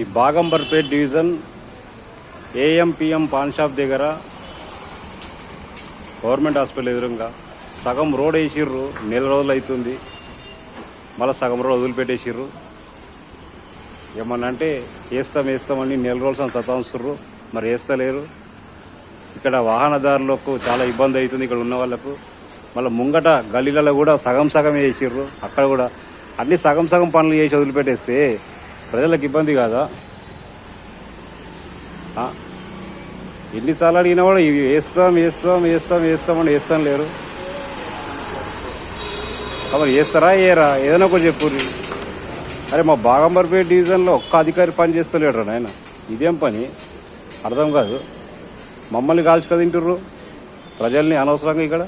ఈ Baghamberpet division AMPM paan shop దగ్గర government hospital ఎదురుగా సగం రోడ్ వేసిర్రు నెల రోజులు అవుతుంది. మళ్ళీ సగం రోడ్ వదిలిపెట్టేసిర్రు. ఏమన్నా అంటే వేస్తాం వేస్తామని నెల రోజులు సతాంస్తుర్రు మరి వేస్తలేరు. ఇక్కడ వాహనదారులకు చాలా ఇబ్బంది అవుతుంది ఇక్కడ ఉన్న వాళ్ళకు. మళ్ళీ ముంగట గల్లీలలో కూడా సగం సగం వేసిర్రు. అక్కడ కూడా అన్ని సగం సగం పనులు చేసి వదిలిపెట్టేస్తే ప్రజలకు ఇబ్బంది కాదా? ఎన్నిసార్లు అడిగినా కూడా ఇవి వేస్తాం వేస్తాం వేస్తాం వేస్తాం అని వేస్తాం లేరు. కాబట్టి వేస్తారా ఏరా ఏదైనా ఒకటి చెప్పుర్రి అరే మా బాగంబర్పేట డివిజన్లో ఒక్క అధికారి పని చేస్తలేడు నాయన. ఇదేం పని? అర్థం కాదు. మమ్మల్ని కాల్చుక తింటుర్రు? ప్రజల్ని అనవసరంగా ఇక్కడ?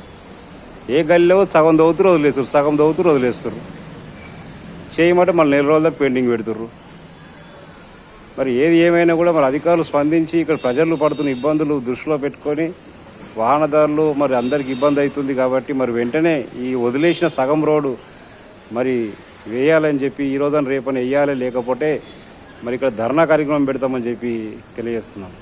ఏ గల్లీలో సగం దవ్వుతురు వదిలేస్తారు సగం దవ్వుతురు వదిలేస్తారు చేయమంటే మళ్ళీ నెల రోజుల దాకా పెండింగ్ పెడుతుర్రు. మరి ఏది ఏమైనా కూడా మరి అధికారులు స్పందించి ఇక్కడ ప్రజలు పడుతున్న ఇబ్బందులు దృష్టిలో పెట్టుకొని వాహనదారులు మరి అందరికి ఇబ్బంది అవుతుంది కాబట్టి మరి వెంటనే ఈ వదిలేసిన సగం రోడ్డు మరి వేయాలని చెప్పి ఈ రోజున రేపని వేయాలి లేకపోతే మరి ఇక్కడ ధర్నా కార్యక్రమం పెడతామని చెప్పి తెలియజేస్తున్నాను